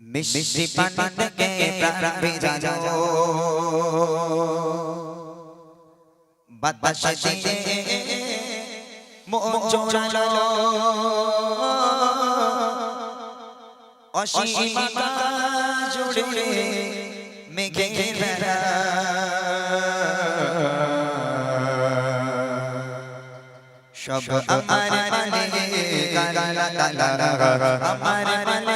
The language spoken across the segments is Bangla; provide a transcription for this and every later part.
মিষ্টি পানি থেকে প্রাণ ভিজানো বাতাসে দিয়ে মন জোড়ালো অসীম জুড়ে মেঘের বেড়া সব আমার মানে গালা মানে গালা আমার মানে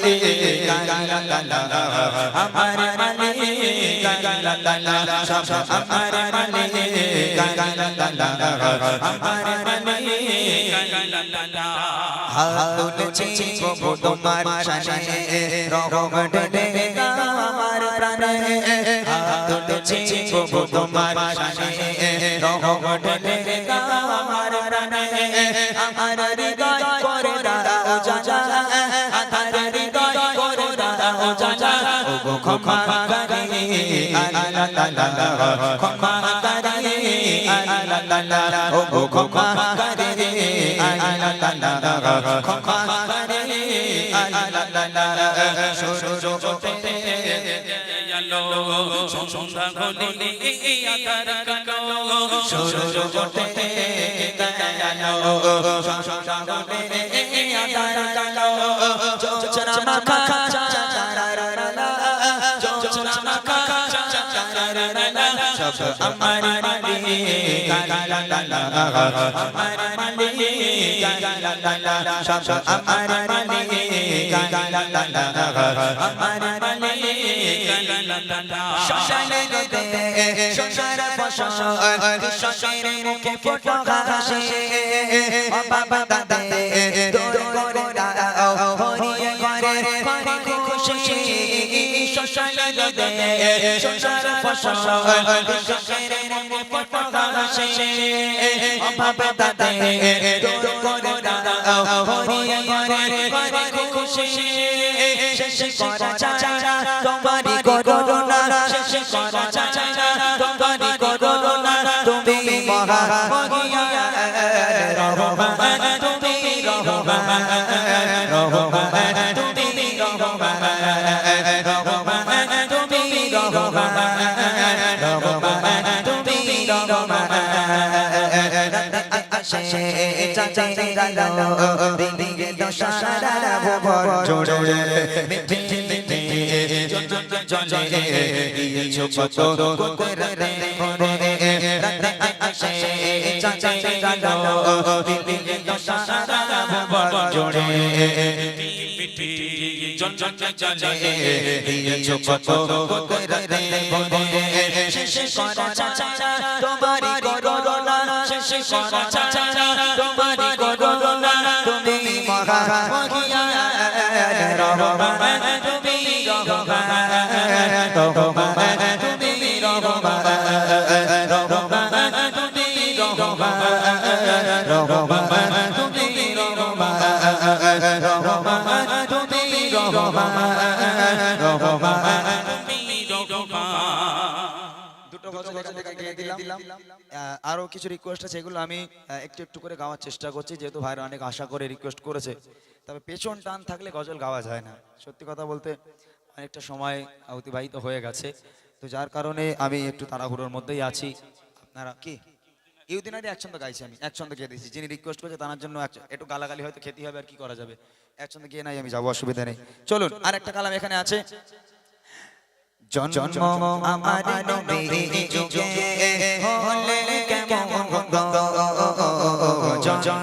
আমার মানে সব আমার লালা আমার লালা হাত তুলছি প্রভু তোমার শানে রহম ডে আমার প্রাণে হাত তুলছি প্রভু তোমার শানে রহম ডে ক্ষমা করে আলা লা লা লা ক্ষমা করে আলা লা লা লা ও ক্ষমা করে আলা লা লা লা ক্ষমা করে আলা লা লা লা সুর সন্ধ্যা হলে আকার কালো সুর ওঠে দয়ালো সন্ধ্যা হলে আকার কালো চোচরা মাখা সব আমার মালি আমার মালি সব আমার মালি আমার মালি শ্মশানে নদে সংসার ফসল শ্মশানের মুখে ফটো হাসে বাবা দাদে দোর করে দাও হরিয়ে খুশি করে খুশি করা চাচা তোমারি করোনা তোমারি করোনা তুমি মহা তুমি রহমান। আসে চাচা গালো দিদিকে দশারা ভবন জোড়ে মিঠে মিঠে জলে দিয়েছ কত করে করে আসে চাচা গালো দিদিকে দশারা ভবন জোড়ে জন জন চলে দিয়েছ কত করে করে শেষ করা চাচা তোমারি করা চাচা তোমারি করোনা তুমি মহা মহিয়া, রহমান, তুমি রহমান রহমান, তুমি রহমান রহমান, তুমি রহমান রহমান, তুমি রহমান রহমান, তুমি রহমান দিলাম। আহ, আরও কিছু রিকোয়েস্ট আছে এগুলো আমি একটু একটু করে গাওয়ার চেষ্টা করছি যেহেতু ভাইরা অনেক আশা করে রিকোয়েস্ট করেছে। তবে পেছন টান থাকলে গজল গাওয়া যায় না। সত্যি কথা বলতে অনেকটা সময় অতিবাহিত হয়ে গেছে। তো যার কারণে আমি একটু তাড়াহুড়োর মধ্যেই আছি। আপনারা কি? ইউদিনারি একসঙ্গে গাইছি আমি একসঙ্গে গিয়ে দিয়েছি। যিনি রিকোয়েস্ট করেছে তার জন্য এক- একটু গালাগালি হয়তো খেতে হবে আর কি করা যাবে? একসঙ্গে গিয়ে নাই আমি যাব অসুবিধা নেই। চলুন আর একটা কালাম এখানে আছে। জন্ম আমার নবী যুগে হলে কেমন